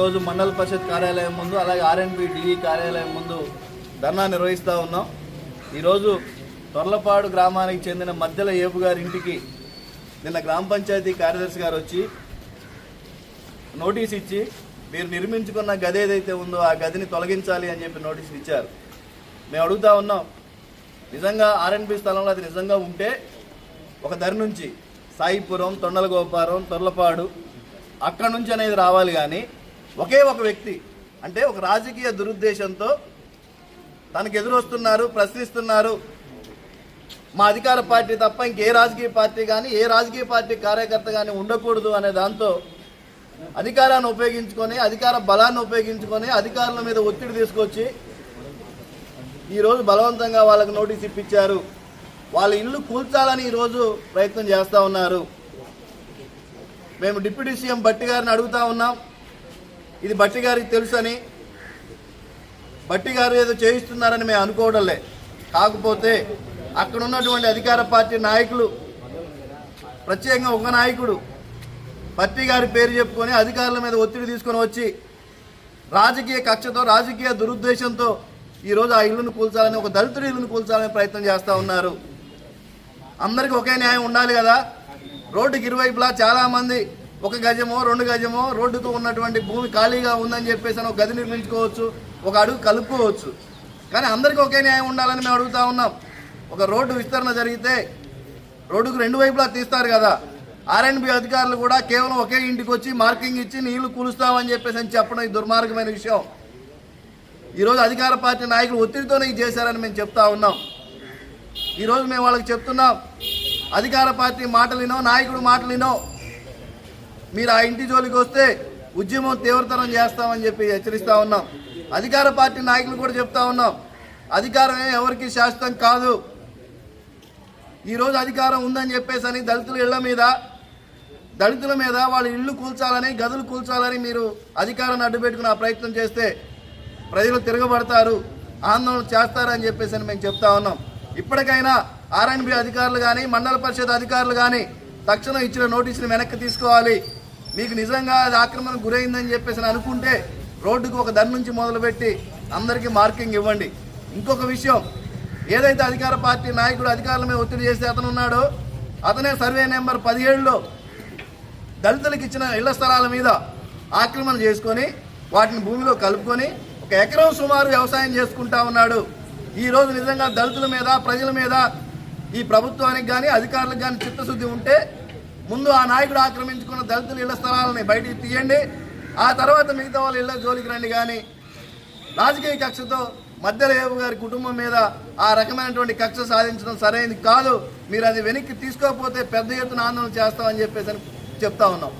రోజు మండల పరిషత్ కార్యాలయం ముందు అలాగే ఆర్ఎన్బి డిఈ కార్యాలయం ముందు ధర్నా నిర్వహిస్తూ ఉన్నాం. ఈరోజు తొర్లపాడు గ్రామానికి చెందిన మధ్యల ఏపు గారి ఇంటికి నిన్న గ్రామ పంచాయతీ కార్యదర్శి గారు వచ్చి నోటీస్ ఇచ్చి మీరు నిర్మించుకున్న గది ఏదైతే ఉందో ఆ గదిని తొలగించాలి అని చెప్పి నోటీస్ ఇచ్చారు. మేము అడుగుతా ఉన్నాం నిజంగా ఆర్ఎన్బి స్థలంలో అది నిజంగా ఉంటే ఒక దరి నుంచి సాయిపురం తొండలగోపారం తొర్లపాడు అక్కడ నుంచి అనేది రావాలి కానీ ఒకే ఒక వ్యక్తి. అంటే ఒక రాజకీయ దురుద్దేశంతో తనకు ఎదురొస్తున్నారు ప్రశ్నిస్తున్నారు. మా అధికార పార్టీ తప్ప ఇంకే రాజకీయ పార్టీ కానీ ఏ రాజకీయ పార్టీ కార్యకర్త కానీ ఉండకూడదు అనే దాంతో అధికారాన్ని ఉపయోగించుకొని అధికార బలాన్ని ఉపయోగించుకొని అధికారుల మీద ఒత్తిడి తీసుకొచ్చి ఈరోజు బలవంతంగా వాళ్ళకు నోటీస్ ఇప్పించారు. వాళ్ళ ఇల్లు కూల్చాలని ఈరోజు ప్రయత్నం చేస్తూ ఉన్నారు. మేము డిప్యూటీ సీఎం భట్టి గారిని అడుగుతా ఉన్నాం. ఇది బట్టి గారికి తెలుసని. బట్టి గారు ఏదో చేయిస్తున్నారని మేము అనుకోవడంలే. కాకపోతే అక్కడ ఉన్నటువంటి అధికార పార్టీ నాయకులు ప్రత్యేకంగా ఒక నాయకుడు బట్టి గారి పేరు చెప్పుకొని అధికారుల మీద ఒత్తిడి తీసుకొని వచ్చి రాజకీయ కక్షతో రాజకీయ దురుద్దేశంతో ఈరోజు ఆ ఇల్లును కూల్చాలని ఒక దళితుడి ఇల్లును కూల్చాలని ప్రయత్నం చేస్తూ ఉన్నారు. అందరికీ ఒకే న్యాయం ఉండాలి కదా. రోడ్డుకి ఇరువైపులా చాలామంది ఒక గజమో రెండు గజమో రోడ్డుకు ఉన్నటువంటి భూమి ఖాళీగా ఉందని చెప్పేసి అని ఒక గది నిర్మించుకోవచ్చు ఒక అడుగు కలుపుకోవచ్చు. కానీ అందరికీ ఒకే న్యాయం ఉండాలని మేము అడుగుతా ఉన్నాం. ఒక రోడ్డు విస్తరణ జరిగితే రోడ్డుకు రెండు వైపులా తీస్తారు కదా. ఆర్ఎండ్బి అధికారులు కూడా కేవలం ఒకే ఇంటికి వచ్చి మార్కింగ్ ఇచ్చి నీళ్ళు కూలుస్తామని చెప్పేసి అని చెప్పడం ఈ దుర్మార్గమైన విషయం. ఈరోజు అధికార పార్టీ నాయకులు ఒత్తిడితోనే ఇది చేశారని మేము చెప్తా ఉన్నాం. ఈరోజు మేము వాళ్ళకి చెప్తున్నాం అధికార పార్టీ మాటలినో నాయకుడు మాటలినో మీరు ఆ ఇంటి జోలికి వస్తే ఉద్యమం తీవ్రతరం చేస్తామని చెప్పి హెచ్చరిస్తూ ఉన్నాం. అధికార పార్టీ నాయకులు కూడా చెప్తా ఉన్నాం. అధికారమే ఎవరికి శాశ్వతం కాదు. ఈరోజు అధికారం ఉందని చెప్పేసి అని దళితుల ఇళ్ళ మీద దళితుల మీద వాళ్ళ ఇల్లు కూల్చాలని గదులు కూల్చాలని మీరు అధికారాన్ని అడ్డుపెట్టుకుని ఆ ప్రయత్నం చేస్తే ప్రజలు తిరగబడతారు ఆందోళన చేస్తారని చెప్పేసి అని మేము చెప్తా ఉన్నాం. ఇప్పటికైనా ఆర్ఎన్బి అధికారులు కానీ మండల పరిషత్ అధికారులు కానీ తక్షణం ఇచ్చిన నోటీసులు వెనక్కి తీసుకోవాలి. మీకు నిజంగా అది ఆక్రమణకు గురైందని చెప్పేసి అనుకుంటే రోడ్డుకు ఒక దాని నుంచి మొదలుపెట్టి అందరికీ మార్కింగ్ ఇవ్వండి. ఇంకొక విషయం ఏదైతే అధికార పార్టీ నాయకుడు అధికారుల మీద ఒత్తిడి చేస్తే అతను ఉన్నాడో అతనే సర్వే నెంబర్ పదిహేడులో దళితులకు ఇచ్చిన ఇళ్ళ స్థలాల మీద ఆక్రమణ చేసుకొని వాటిని భూమిలో కలుపుకొని ఒక ఎకరం సుమారు వ్యవసాయం చేసుకుంటా ఉన్నాడు. ఈరోజు నిజంగా దళితుల మీద ప్రజల మీద ఈ ప్రభుత్వానికి కానీ అధికారులకు కానీ చిత్తశుద్ధి ఉంటే ముందు ఆ నాయకుడు ఆక్రమించుకున్న దళితుల ఇళ్ళ స్థలాలని బయటికి తీయండి. ఆ తర్వాత మిగతా వాళ్ళ ఇళ్ళ జోలికి రండి కానీ రాజకీయ కక్షతో మధ్యలో గారి కుటుంబం మీద ఆ రకమైనటువంటి కక్ష సాధించడం సరైనది కాదు. మీరు అది వెనక్కి తీసుకోకపోతే పెద్ద ఎత్తున ఆందోళన చేస్తామని చెప్పేసి అని చెప్తా ఉన్నాం.